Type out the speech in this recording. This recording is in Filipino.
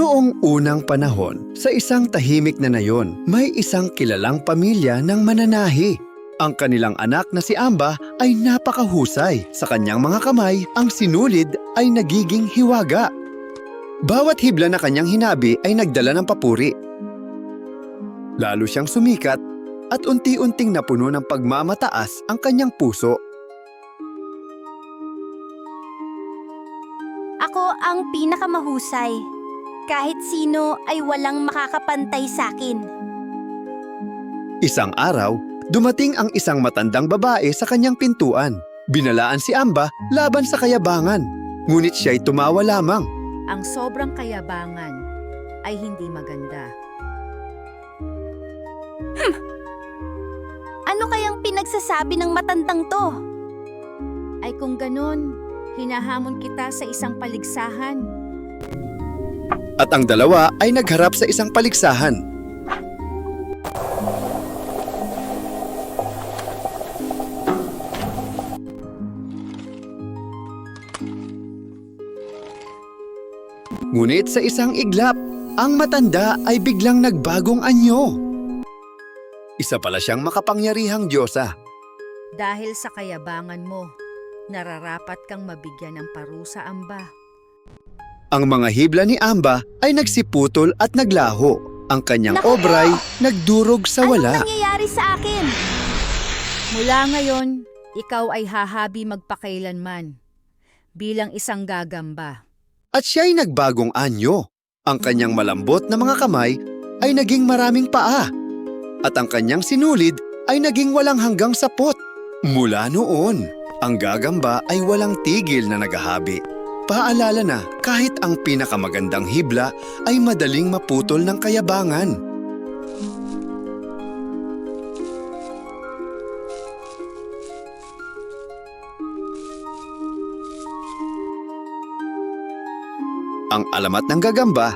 Noong unang panahon, sa isang tahimik na nayon, may isang kilalang pamilya ng mananahi. Ang kanilang anak na si Amba ay napakahusay. Sa kanyang mga kamay, ang sinulid ay nagiging hiwaga. Bawat hibla na kanyang hinabi ay nagdala ng papuri. Lalo siyang sumikat at unti-unting napuno ng pagmamataas ang kanyang puso. Ako ang pinakamahusay. Kahit sino ay walang makakapantay sa akin. Isang araw, dumating ang isang matandang babae sa kanyang pintuan. Binalaan si Amba laban sa kayabangan. Ngunit siya'y tumawa lamang. Ang sobrang kayabangan ay hindi maganda. Ano kayang pinagsasabi ng matandang to? Ay kung ganon, hinahamon kita sa isang paligsahan. At ang dalawa ay nagharap sa isang paligsahan. Ngunit sa isang iglap, ang matanda ay biglang nagbagong anyo. Isa pala siyang makapangyarihang Diyosa. Dahil sa kayabangan mo, nararapat kang mabigyan ng parusa amba. Ang mga hibla ni Amba ay nagsiputol at naglaho. Ang kanyang Naku! obray nagdurog sa wala. Anong nangyayari sa akin? Mula ngayon, ikaw ay hahabi magpakailanman bilang isang gagamba. At siya'y nagbagong anyo. Ang kanyang malambot na mga kamay ay naging maraming paa. At ang kanyang sinulid ay naging walang hanggang sapot. Mula noon, ang gagamba ay walang tigil na nagahabi. Paalala na kahit ang pinakamagandang hibla ay madaling maputol ng kayabangan. Ang alamat ng gagamba